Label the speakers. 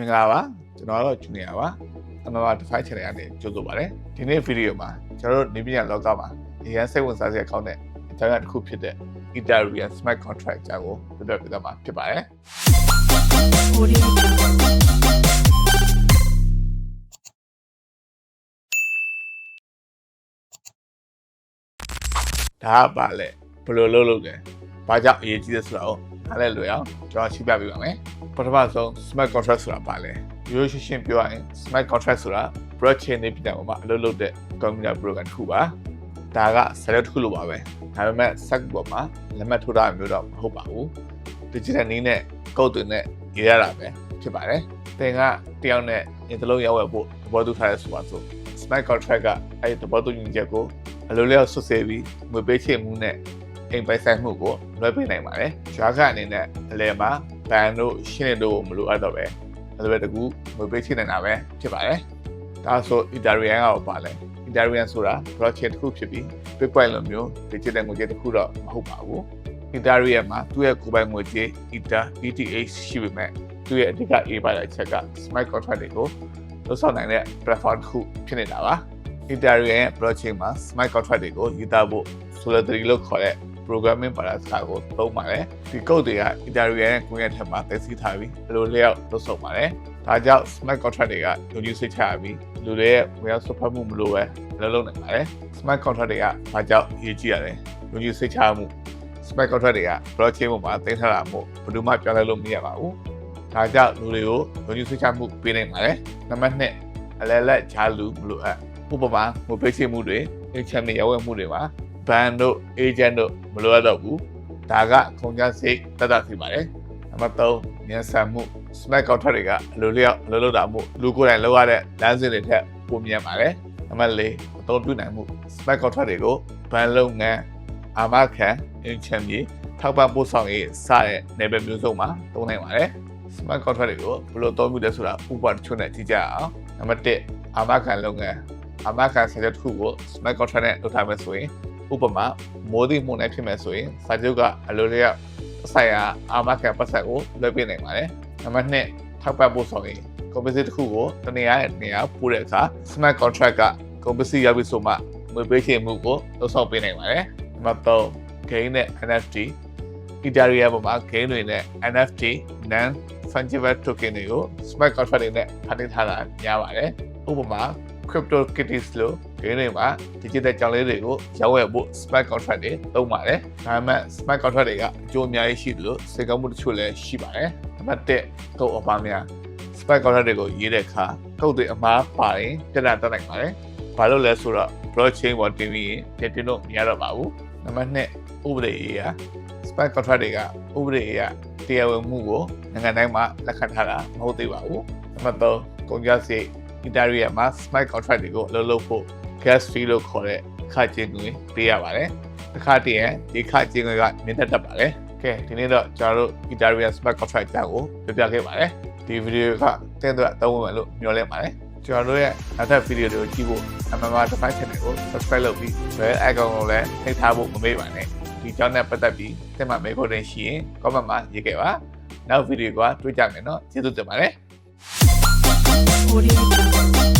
Speaker 1: မင်္ဂလာပါကျွန်တော်တော့ဂျူနီယာပါအမှန်ပါ Define Channel ကနေကြိုဆိုပါရစေဒီနေ့ဗီဒီယိုမှာကျွန်တော်တို့နေပြည်တော်လောကမှာအရင်စိတ်ဝင်စားစရာကောင်းတဲ့အကြောင်းအရာတစ်ခုဖြစ်တဲ့ Ethereum Smart Contract အကြောင်းကိုပြောပြပေးသွားမှာဖြစ်ပါတယ်
Speaker 2: Audio.
Speaker 1: ။ဒါကပါလေဘယ်လိုလုပ်လုပ်လဲ။ဘာကြောင့်အရေးကြီးလဲဆိုတာ ကိုနားလည်လွယ်အောင်ကျွန်တော်ရှင်းပြပေးပါမယ်။ပထမဆုံး smart contract ဆိုတာပါလေ။ရိုးရိုးရှင်းရှင်းပြောရရင် smart contract ဆိုတာ blockchain နဲ့ပြည်တယ်မှာအလုပ်လုပ်တဲ့ computer program တစ်ခုပါ။ဒါက set တစ်ခုလိုပါပဲ။ဒါပေမဲ့ set ပေါ်မှာလက်မှတ်ထိုးတာမျိုးတော့မဟုတ်ပါဘူး။ digital နည်းနဲ့ code တွေနဲ့ရေးရတာပဲဖြစ်ပါတယ်။သင်ကတယောက်နဲ့အင်တလုံးရောက်ဝယ်ဖို့သဘောတူထားရဲဆိုပါစို့ smart contract ကအဲ့ဒီသဘောတူညီချက်ကိုအလိုလျောက်ဆွတ်ဆဲပြီးငွေပေးချေမှုနဲ့ အိမ်ပိုင်ဆိုင်မှုကိုလွှဲပေးနိုင်ပါတယ်။ဂျာကအနေနဲ့အလဲမှာဘန်တို့ရှင်းတို့မလိုအပ်တော့ပဲအလိုပဲတကူငွေပေးချေနိုင်တာပဲဖြစ်ပါတယ်။ဒါဆို Ethereum ကပါလဲ Ethereum ဆိုတာ blockchain တစ်ခုဖြစ်ပြီး Bitcoin လိုမျိုး digital ငွေကြေးတစ်ခုတော့မဟုတ်ပါဘူး။ Ethereum မှာသူ့ရဲ့ကိုယ်ပိုင်ငွေကြေး Ether ETH ရှိပေမဲ့သူ့ရဲ့အဓိက A ပါတဲ့အချက်က smart contract တွေကိုလုပ်ဆောင်နိုင်တဲ့ platform တစ်ခုဖြစ်နေတာပါ။ Ethereum ရဲ့ blockchain မှာ smart contract တွေကိုရေးသားဖို့ Solidity လို့ခေါ်တဲ့ programming ပါတာစကားကိုသုံးပါတယ်။ဒီ code တွေက Ethereum ရဲ့ကွန်ရက်ထက်မှာသိသိထားပြီးဘယ်လိုလျောက်လုပ်ဆောင်ပါတယ်။ဒါကြောင့် smart contract တွေကယုံကြည်စိတ်ချရပြီးလူတွေရဲ့ဝင်ရောက်ဆွတ်ဖက်မှုမလိုပဲလုပ်လုပ်နိုင်ပါတယ်။ smart contract တွေကဘာကြောင့်အရေးကြီးရလဲ။ယုံကြည်စိတ်ချမှု smart contract တွေက blockchain ပေါ်မှာသိမ်းထားတာမို့ဘယ်သူမှပြောင်းလဲလို့မရပါဘူး။ဒါကြောင့်လူတွေကိုယုံကြည်စိတ်ချမှုပေးနိုင်ပါတယ်။နံပါတ်2အလဲလက်ချားလူမလိုအပ်ဥပမာငွေပေးချေမှုတွေအချက်နဲ့ရောက်ဝယ်မှုတွေမှာ ဘန်တို့ agent တို့မလိုအပ်တော့ဘူးဒါကကုန်ကျစရိတ်တက်တာဖြစ်ပါတယ်နံပါတ်3မြန်ဆန်မှု smart contract တွေကအလိုလျောက်အလိုလုပ်တာမှုလူကိုယ်တိုင်လုပ်ရတဲ့လမ်းစဉ်တွေထက်ပိုမြန်ပါတယ်နံပါတ်4အသုံးပြုနိုင်မှု smart contract တွေကိုဘန်လုပ်ငန်းအာမခံအင်ချမ်ကြီးထောက်ပံ့ပို့ဆောင်ရေးစတဲ့နယ်ပယ်မျိုးစုံမှာသုံးနိုင်ပါတယ် smart contract တွေကိုဘယ်လိုသုံးပြုလဲဆိုတာဥပမာတစ်ချို့နဲ့ကြည့်ကြအောင်နံပါတ်1အာမခံလုပ်ငန်းအာမခံစာချုပ်တစ်ခုကို smart contract နဲ့လုပ်ထားမယ်ဆိုရင် ဥပမာမိုးသည့်မှုနဲ့ဖြစ်မယ်ဆိုရင်စာချုပ်ကအလိုလျောက်ဆိုင်ရာအာမခံပတ်သက်ကိုလွှဲပေးနိုင်ပါတယ်နံပါတ်2ထောက်ပံ့ဖို့ဆိုရင် composite တစ်ခုကိုတနေရာနဲ့တနေရာပို့တဲ့အခါ smart contract က composite ရောက်ပြီဆိုမှငွေပေးချေမှုကိုလုပ်ဆောင်ပေးနိုင်ပါတယ်နံပါတ်3 gain နဲ့ NFT Ethereum ပေါ်မှာ gain တွေနဲ့ NFT non fungible token တွေကို smart contract တွေနဲ့ဖန်တီးထားတာများပါတယ်ဥပမာ crypto kitties လို့ gain တွေမှာ digital ကြောင်လေးတွေကိုရောင်းဝယ်ဖို့ smart contract တွေသုံးပါတယ်ဒါပေမဲ့ smart contract တွေကအကျိုးအများကြီးရှိတယ်လို့စေကောင်းမှုတချို့လည်းရှိပါတယ်နံပါတ်1ကုန်အပါများ smart contract တွေကိုရေးတဲ့အခါကုတ်တွေအမှားပါရင်ပြဿနာတက်နိုင်ပါတယ်ဘာလို့လဲဆိုတော့ blockchain ပေါ်တင်ပြီးရင်ပြတင်လို့မရတော့ပါဘူးနံပါတ်2ဥပဒေရေးရာ spy contract တွေကဥပဒေအရတရားဝင်မှုကိုနိုင်ငံတိုင်းမှာလက်ခံထားတာမဟုတ်သေးပါဘူး။နံပါတ်3ကုန်ကျစရိတ် Ethereum မှာ spy contract တွေကိုအလုပ်လုပ်ဖို့ gas fee လို့ခေါ်တဲ့ခကျင်းငွေပေးရပါတယ်။တစ်ခါတည်းဒီခကျင်းငွေကမြင့်တက်တတ်ပါတယ်။ကဲဒီနေ့တော့ကျွန်တော်တို့ Ethereum spy contract အကြောင်းကိုပြပြခဲ့ပါတယ်။ဒီဗီဒီယိုကတဲ့တော့အသုံးဝင်မယ်လို့မျှော်လင့်ပါတယ်။ကျွန်တော်တို့ရဲ့နောက်ထပ်ဗီဒီယိုတွေကိုကြည့်ဖို့ MMA Define Channel ကို subscribe လုပ်ပြီး bell icon ကိုလည်းနှိပ်ထားဖို့မမေ့ပါနဲ့။ဒီကြောင်းနဲ့ပတ်သက်ပြီးတင်မှာမေးဖို့တင်ရှိရင် comment မှာရေးခဲ့ပါနောက်ဗီဒီယိုကတွေ့ကြမယ်နော်ကျေးဇူးတင်ပါတယ်
Speaker 2: Audio.